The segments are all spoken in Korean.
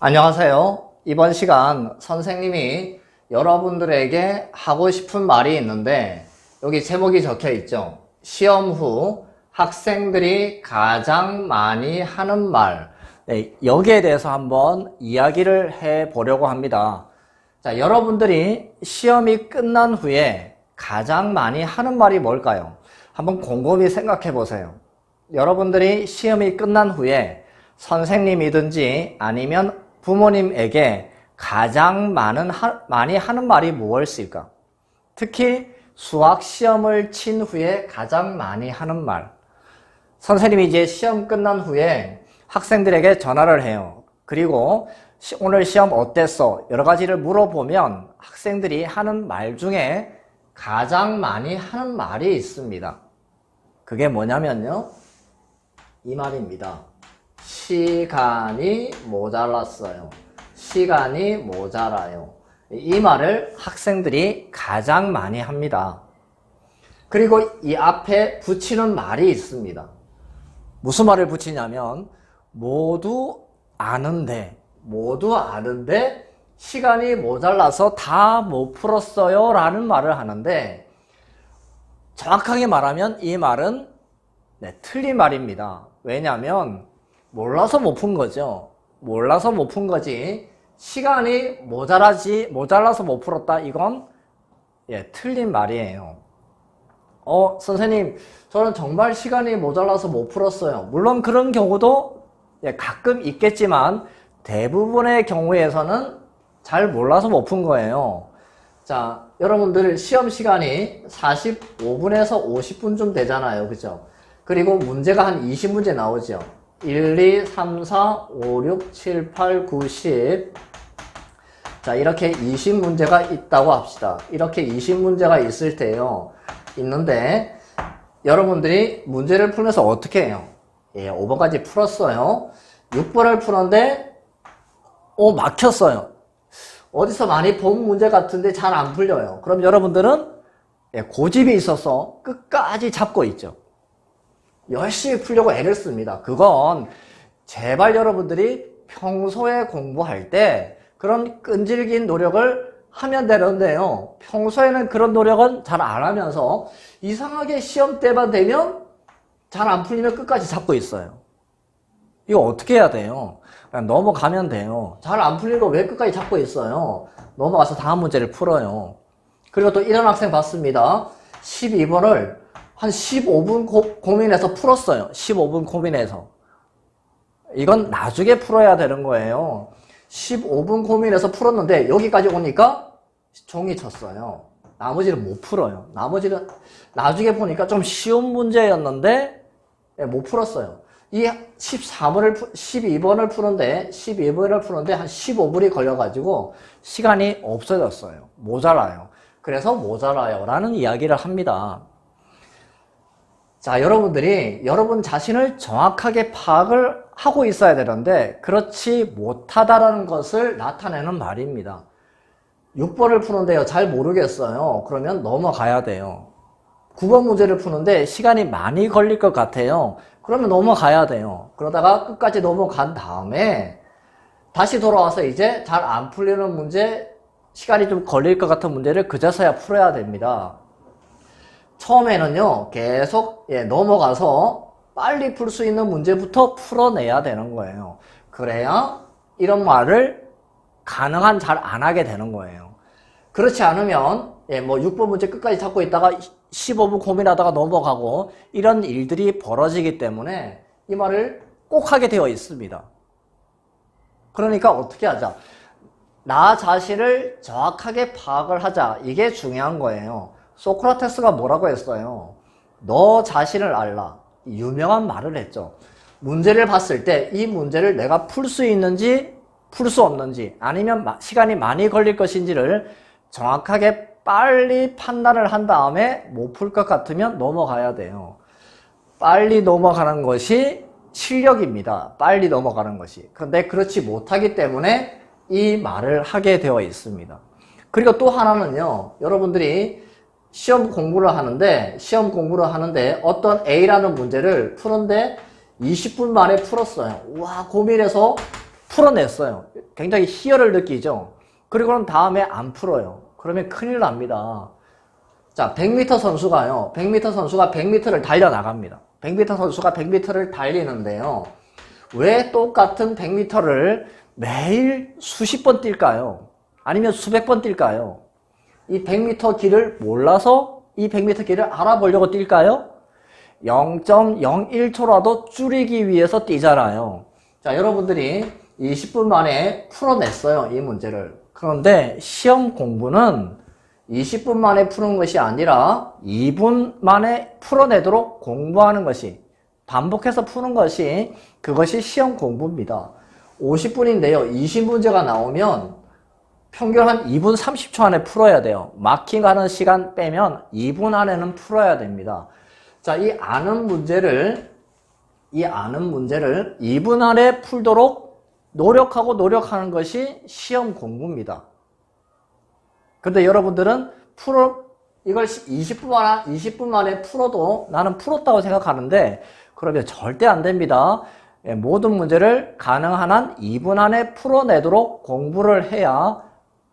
안녕하세요. 이번 시간 선생님이 여러분들에게 하고 싶은 말이 있는데 여기 제목이 적혀 있죠. 시험 후 학생들이 가장 많이 하는 말. 네, 여기에 대해서 한번 이야기를 해 보려고 합니다. 자, 여러분들이 시험이 끝난 후에 가장 많이 하는 말이 뭘까요? 한번 곰곰이 생각해 보세요. 여러분들이 시험이 끝난 후에 선생님이든지 아니면 부모님에게 가장 많은 하, 많이 하는 말이 무엇일까? 특히 수학 시험을 친 후에 가장 많이 하는 말. 선생님이 이제 시험 끝난 후에 학생들에게 전화를 해요. 그리고 시- 오늘 시험 어땠어? 여러 가지를 물어보면 학생들이 하는 말 중에 가장 많이 하는 말이 있습니다. 그게 뭐냐면요. 이 말입니다. 시간이 모자랐어요. 시간이 모자라요. 이 말을 학생들이 가장 많이 합니다. 그리고 이 앞에 붙이는 말이 있습니다. 무슨 말을 붙이냐면 모두 아는데 모두 아는데 시간이 모자라서 다 못 풀었어요 라는 말을 하는데 정확하게 말하면 이 말은 네, 틀린 말입니다. 왜냐하면 몰라서 못 푼 거죠. 몰라서 못 푼 거지. 시간이 모자라지 모자라서 못 풀었다. 이건 예, 틀린 말이에요. 어, 선생님, 저는 정말 시간이 모자라서 못 풀었어요. 물론 그런 경우도 예, 가끔 있겠지만 대부분의 경우에서는 잘 몰라서 못 푼 거예요. 자, 여러분들 시험 시간이 45분에서 50분쯤 되잖아요. 그죠? 그리고 문제가 한 20문제 나오죠. 1, 2, 3, 4, 5, 6, 7, 8, 9, 10. 자, 이렇게 20문제가 있다고 합시다. 이렇게 20문제가 있을 때요. 있는데, 여러분들이 문제를 풀면서 어떻게 해요? 예, 5번까지 풀었어요. 6번을 푸는데, 어, 막혔어요. 어디서 많이 본 문제 같은데 잘 안 풀려요. 그럼 여러분들은 예, 고집이 있어서 끝까지 잡고 있죠. 열심히 풀려고 애를 씁니다. 그건 제발 여러분들이 평소에 공부할 때 그런 끈질긴 노력을 하면 되는데요. 평소에는 그런 노력은 잘 안 하면서 이상하게 시험 때만 되면 잘 안 풀리면 끝까지 잡고 있어요. 이거 어떻게 해야 돼요? 그냥 넘어가면 돼요. 잘 안 풀리고 왜 끝까지 잡고 있어요? 넘어가서 다음 문제를 풀어요. 그리고 또 이런 학생 봤습니다. 12번을 한 15분 고, 민해서 풀었어요. 15분 고민해서. 이건 나중에 풀어야 되는 거예요. 15분 고민해서 풀었는데 여기까지 오니까 종이 쳤어요. 나머지는 못 풀어요. 나머지는 나중에 보니까 좀 쉬운 문제였는데 예, 못 풀었어요. 이 14번을 12번을 푸는데 12번을 푸는데 한 15분이 걸려가지고 시간이 없어졌어요. 모자라요. 그래서 모자라요라는 이야기를 합니다. 자, 여러분들이 여러분 자신을 정확하게 파악을 하고 있어야 되는데 그렇지 못하다라는 것을 나타내는 말입니다. 6번을 푸는데요. 잘 모르겠어요. 그러면 넘어가야 돼요. 9번 문제를 푸는데 시간이 많이 걸릴 것 같아요. 그러면 넘어가야 돼요. 그러다가 끝까지 넘어간 다음에 다시 돌아와서 이제 잘 안 풀리는 문제, 시간이 좀 걸릴 것 같은 문제를 그제서야 풀어야 됩니다. 처음에는요, 계속 예, 넘어가서 빨리 풀 수 있는 문제부터 풀어내야 되는 거예요. 그래야 이런 말을 가능한 잘 안 하게 되는 거예요. 그렇지 않으면 예, 뭐 6번 문제 끝까지 잡고 있다가 15분 고민하다가 넘어가고 이런 일들이 벌어지기 때문에 이 말을 꼭 하게 되어 있습니다. 그러니까 어떻게 하자? 나 자신을 정확하게 파악을 하자. 이게 중요한 거예요. 소크라테스가 뭐라고 했어요? 너 자신을 알라. 유명한 말을 했죠. 문제를 봤을 때 이 문제를 내가 풀 수 있는지 풀 수 없는지 아니면 마- 시간이 많이 걸릴 것인지를 정확하게 빨리 판단을 한 다음에 못 풀 것 같으면 넘어가야 돼요. 빨리 넘어가는 것이 실력입니다. 빨리 넘어가는 것이. 그런데 그렇지 못하기 때문에 이 말을 하게 되어 있습니다. 그리고 또 하나는요, 여러분들이 시험 공부를 하는데, 시험 공부를 하는데 어떤 A라는 문제를 푸는데 20분 만에 풀었어요. 와, 고민해서 풀어냈어요. 굉장히 희열을 느끼죠. 그리고는 다음에 안 풀어요. 그러면 큰일 납니다. 자, 100m 선수가요. 100m 선수가 100m를 달려 나갑니다. 100m 선수가 100m를 달리는데요. 왜 똑같은 100m를 매일 수십 번 뛸까요? 아니면 수백 번 뛸까요? 이 100m 길을 몰라서 이 100m 길을 알아보려고 뛸까요? 0.01초라도 줄이기 위해서 뛰잖아요. 자, 여러분들이 20분 만에 풀어냈어요. 이 문제를. 그런데 시험 공부는 20분 만에 푸는 것이 아니라 2분 만에 풀어내도록 공부하는 것이 반복해서 푸는 것이 그것이 시험 공부입니다. 50분인데요. 20문제가 나오면 평균 한 2분 30초 안에 풀어야 돼요. 마킹하는 시간 빼면 2분 안에는 풀어야 됩니다. 자, 이 아는 문제를 이 아는 문제를 2분 안에 풀도록 노력하고 노력하는 것이 시험 공부입니다. 근데 여러분들은 풀어 이걸 20분 만에 20분 만에 풀어도 나는 풀었다고 생각하는데 그러면 절대 안 됩니다. 예, 모든 문제를 가능한 한 2분 안에 풀어내도록 공부를 해야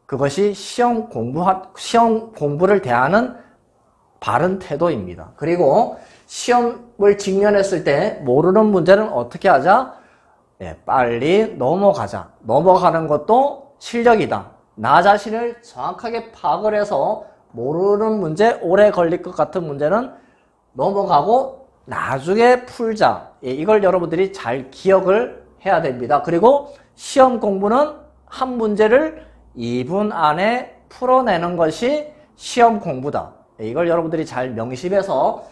그것이 시험 공부 시험 공부를 대하는 바른 태도입니다. 그리고 시험을 직면했을 때 모르는 문제는 어떻게 하자? 예, 빨리 넘어가자. 넘어가는 것도 실력이다. 나 자신을 정확하게 파악을 해서 모르는 문제, 오래 걸릴 것 같은 문제는 넘어가고 나중에 풀자. 예, 이걸 여러분들이 잘 기억을 해야 됩니다. 그리고 시험 공부는 한 문제를 2분 안에 풀어내는 것이 시험 공부다. 예, 이걸 여러분들이 잘 명심해서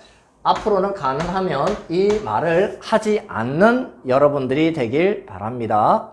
앞으로는 가능하면 이 말을 하지 않는 여러분들이 되길 바랍니다.